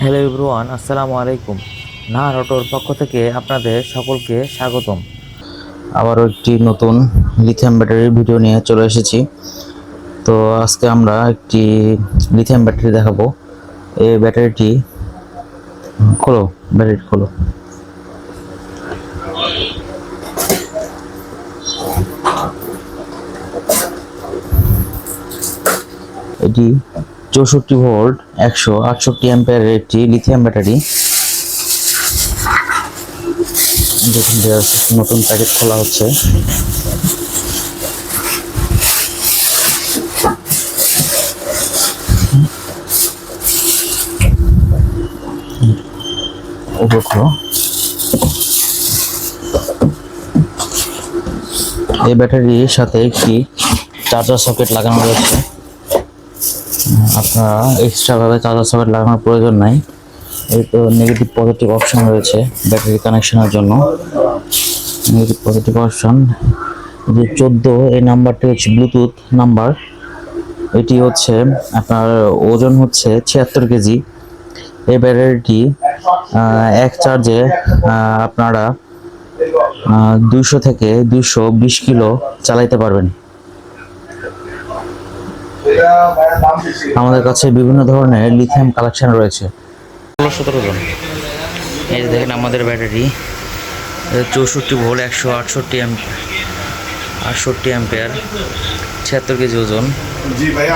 Hello everyone, আসসালামু আলাইকুম। না অটোর পক্ষ থেকে আপনাদের সকলকে স্বাগতম। আবারও একটি নতুন লিথিয়াম ব্যাটারির ভিডিও নিয়ে চলে এসেছি। তো আজকে আমরা একটি লিথিয়াম ব্যাটারি দেখাবো। এই ব্যাটারিটি খোলো ব্যাটারি খোলো। এটি চৌষট্টি ভোল্ট, একশো আটষট্টি অ্যাম্পিয়ারের একটি লিথিয়াম ব্যাটারি দেখুন নতুন প্যাকেট খোলা হচ্ছে। এই ব্যাটারির সাথে একটি চার্জার সকেট লাগানো রয়েছে। আপনারা এক্সট্রা ভাবে চার্জার সকেট লাগানোর প্রয়োজন নাই। এই তো নেগেটিভ পজিটিভ অপশন রয়েছে ব্যাটারি কানেকশনের জন্য। নেগেটিভ পজিটিভ অপশন যে চোদ্দ, এই নাম্বারটি হচ্ছে ব্লুটুথ নাম্বার। এটি হচ্ছে আপনার ওজন হচ্ছে ছিয়াত্তর কেজি। এই ব্যাটারিটি এক চার্জে আপনারা দুইশো থেকে দুইশো বিশ কিলো চালাইতে পারবেন। আমাদের কাছে বিভিন্ন ধরনের লিথিয়াম কালেকশন রয়েছে। ষোলো সতেরো জন। এই দেখেন আমাদের ব্যাটারি। চৌষট্টি ভোল্ট, একশো আটষট্টি আটষট্টি অ্যাম্পেয়ার, ছিয়াত্তর কেজি ওজন।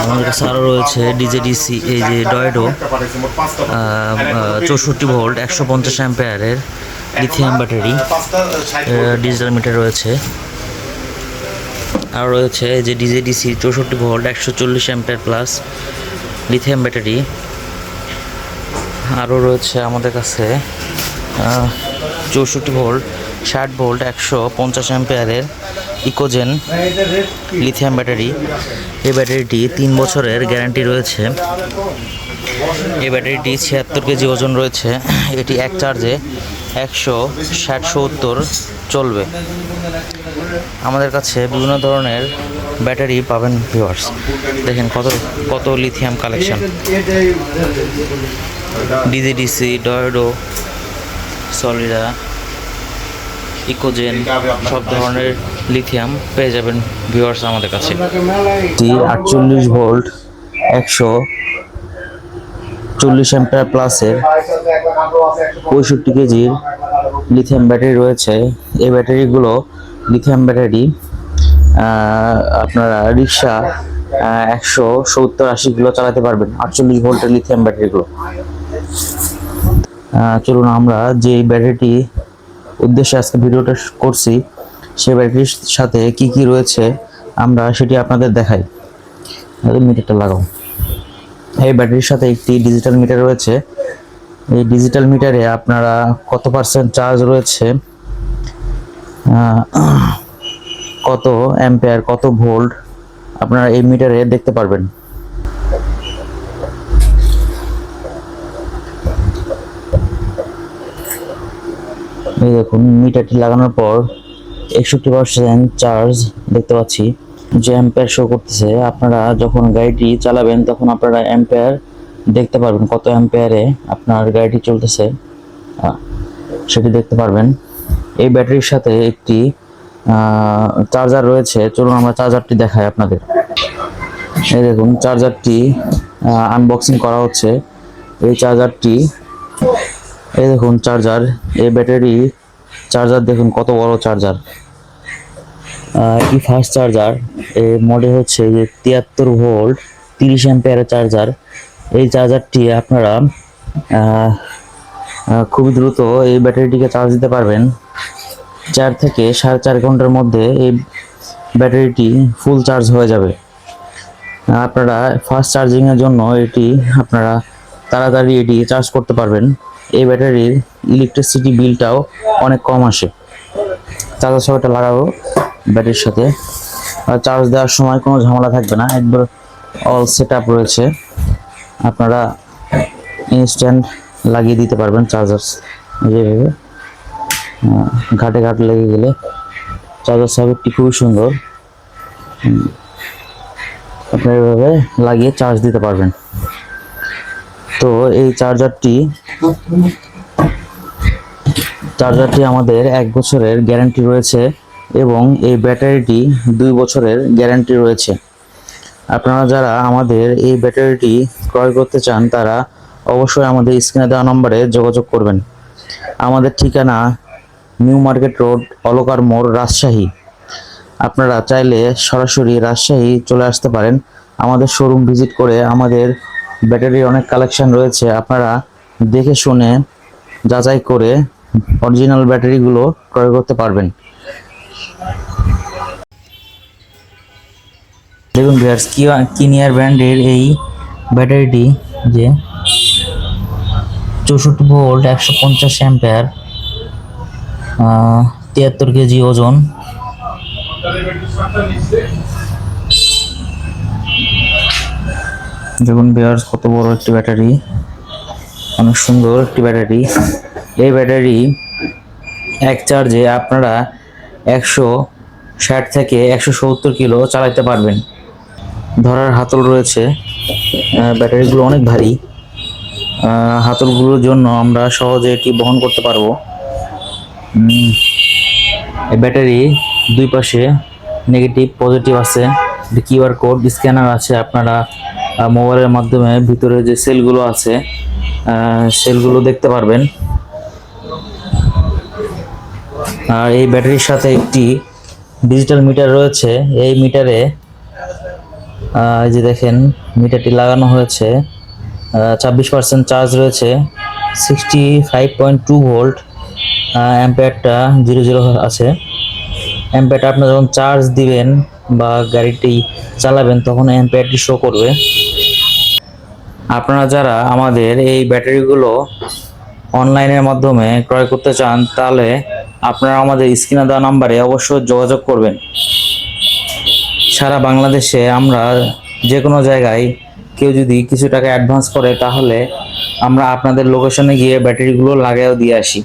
আমাদের কাছে আরও রয়েছে ডিজেডিসি এই যে ডয়েডো চৌষট্টি ভোল্ট, একশো পঞ্চাশ অ্যাম্পেয়ারের লিথিয়াম ব্যাটারি ডিজিটাল মিটার রয়েছে। আর রয়েছে যে ডিজেডিসি চৌষট্টি ভোল্ট, একশো চল্লিশ অ্যাম্পেয়ার প্লাস লিথিয়াম ব্যাটারি। আরও রয়েছে আমাদের কাছে চৌষট্টি ভোল্ট, ষাট ভোল্ট, একশো পঞ্চাশ অ্যাম্পেয়ারের ইকোজেন লিথিয়াম ব্যাটারি। এই ব্যাটারিটি তিন বছরের গ্যারান্টি রয়েছে। এই ব্যাটারিটি ছিয়াত্তর কেজি ওজন রয়েছে। এটি এক চার্জে একশো ষাট সত্তর চলবে। আমাদের কাছে বিভিন্ন ধরনের ব্যাটারি পাবেন ভিউয়ার্স দেখেন কত কত লিথিয়াম কালেকশন ডিজিডিসি ডয়েডো সলিডা ইকোজেন সব ধরনের লিথিয়াম পেয়ে যাবেন ভিউয়ার্স আমাদের কাছে। আটচল্লিশ ভোল্ট একশো চল্লিশ অ্যাম্পিয়ার প্লাসের পঁয়ষট্টি কেজির লিথিয়াম ব্যাটারি রয়েছে। এই ব্যাটারিগুলো লিথিয়াম ব্যাটারি আপনারা রিক্সা একশো সত্তর আশি কিলো চালাতে পারবেন। আটচল্লিশ ভোল্টের লিথিয়াম ব্যাটারিগুলো চলুন আমরা যে ব্যাটারিটি উদ্দেশ্যে আজকে ভিডিওটা করছি সেই ব্যাটারির সাথে কি কি রয়েছে, আমরা সেটি আপনাদের দেখাই। মিটারটা লাগাও। এই ব্যাটারির সাথে একটি ডিজিটাল মিটার রয়েছে। এই ডিজিটাল মিটারে আপনারা কত পার্সেন্ট চার্জ রয়েছে? কত অ্যাম্পেয়ার কত ভোল্ট আপনারা এই মিটারে দেখতে পারবেন। এই দেখুন মিটারটি লাগানোর পর একষট্টি পার্সেন্ট চার্জ দেখতে পাচ্ছি। যে অ্যাম্পেয়ার শো করতেছে, আপনারা যখন গাড়িটি চালাবেন তখন আপনারা অ্যাম্পেয়ার দেখতে পারবেন কত অ্যাম্পেয়ারে আপনার গাড়িটি চলতেছে। সেটি দেখতে পারবেন। এই ব্যাটারির সাথে একটি চার্জার রয়েছে। চলুন আমরা চার্জারটি দেখাই আপনাদের। এই দেখুন চার্জারটি আনবক্সিং করা হচ্ছে। এই চার্জারটি এই দেখুন চার্জার এই ব্যাটারি চার্জার দেখুন কত বড় চার্জার এটি ফাস্ট চার্জার মডেল হচ্ছে যে তিয়াত্তর ভোল্ট তিরিশ অ্যাম্পিয়ারের চার্জার এই চার্জারটি আপনারা খুবই দ্রুত এই ব্যাটারিটিকে চার্জ দিতে পারবেন। চার থেকে সাড়ে চার ঘণ্টার মধ্যে এই ব্যাটারিটি ফুল চার্জ হয়ে যাবে। আপনারা ফাস্ট চার্জিংয়ের জন্য এটি আপনারা তাড়াতাড়ি এটি চার্জ করতে পারবেন। এই ব্যাটারির ইলেকট্রিসিটি বিলটাও অনেক কম আসে। চার্জার সহটা লাগাবো ব্যাটারির সাথে। চার্জ দেওয়ার সময় কোনো ঝামেলা থাকবে না। একবার অল সেট আপ রয়েছে। আপনারা ইনস্ট্যান্ট লাগিয়ে দিতে পারবেন চার্জার যেভাবে ঘাটে ঘাট লেগে গেলে চার্জার সার্কিটটি খুবই সুন্দর। হুম। আপনারা এভাবে লাগিয়ে চার্জ দিতে পারবেন। তো এই চার্জারটি চার্জারটি আমাদের এক বছরের গ্যারান্টি রয়েছে। এবং এই ব্যাটারিটি দুই বছরের গ্যারান্টি রয়েছে। আপনারা যারা আমাদের এই ব্যাটারিটি ক্রয় করতে চান, তারা অবশ্যই আমাদের স্ক্রিনে দেওয়া নম্বরে যোগাযোগ করবেন। আমাদের ঠিকানা নিউ মার্কেট রোড, অলকার মোড়, রাজশাহী। আপনারা চাইলে সরাসরি রাজশাহী চলে আসতে পারেন। আমাদের শোরুম ভিজিট করে আমাদের ব্যাটারির অনেক কালেকশন রয়েছে। আপনারা দেখে শুনে, যাচাই করে অরিজিনাল ব্যাটারিগুলো ক্রয় করতে পারবেন। দেখুন ভিউয়ার্স কিনিয়ার ব্র্যান্ডের এই ব্যাটারিটি যে চৌষট্টি ভোল্ট একশো পঞ্চাশ অ্যাম্পেয়ার তিয়াত্তর কেজি ওজন। দেখুন ভিউয়ার্স কত বড় একটি ব্যাটারি। অনেক সুন্দর একটি ব্যাটারি। এই ব্যাটারি এক চার্জে আপনারা একশো ষাট থেকে একশো সত্তর কিলো চালাতে পারবেন। ধরার হাতল রয়েছে। ব্যাটারিগুলো অনেক ভারী। হাতলগুলোর জন্য আমরা সহজে এটি বহন করতে পারব। ব্যাটারি দুই পাশে নেগেটিভ, পজিটিভ আছে। কিউআর কোড, স্ক্যানার আছে। আপনারা মোবাইলের মাধ্যমে ভিতরে যে সেলগুলো আছে সেলগুলো দেখতে পারবেন। আর এই ব্যাটারির সাথে একটি ডিজিটাল মিটার রয়েছে। এই মিটারে এই যে দেখেন মিটারটি লাগানো হয়েছে। ছাব্বিশ পার্সেন্ট চার্জ রয়েছে। Sixty five point two volt অ্যাম্পেয়ারটা zero zero আছে। অ্যাম্পেয়ারটা আপনি যখন চার্জ দিবেন বা গাড়িটি চালাবেন, তখন অ্যাম্পেয়ারটি শো করবে। আপনারা যারা আমাদের এই ব্যাটারিগুলো অনলাইনের মাধ্যমে ক্রয় করতে চান, তাহলে আপনারা আমাদের স্ক্রিনে দেওয়া নাম্বারে অবশ্যই যোগাযোগ করবেন। সারা বাংলাদেশে আমরা যে কোনো জায়গায় কেউ যদি কিছু টাকা অ্যাডভান্স করে, তাহলে আমরা আপনাদের লোকেশনে গিয়ে ব্যাটারিগুলো লাগাইও দিয়ে আসি।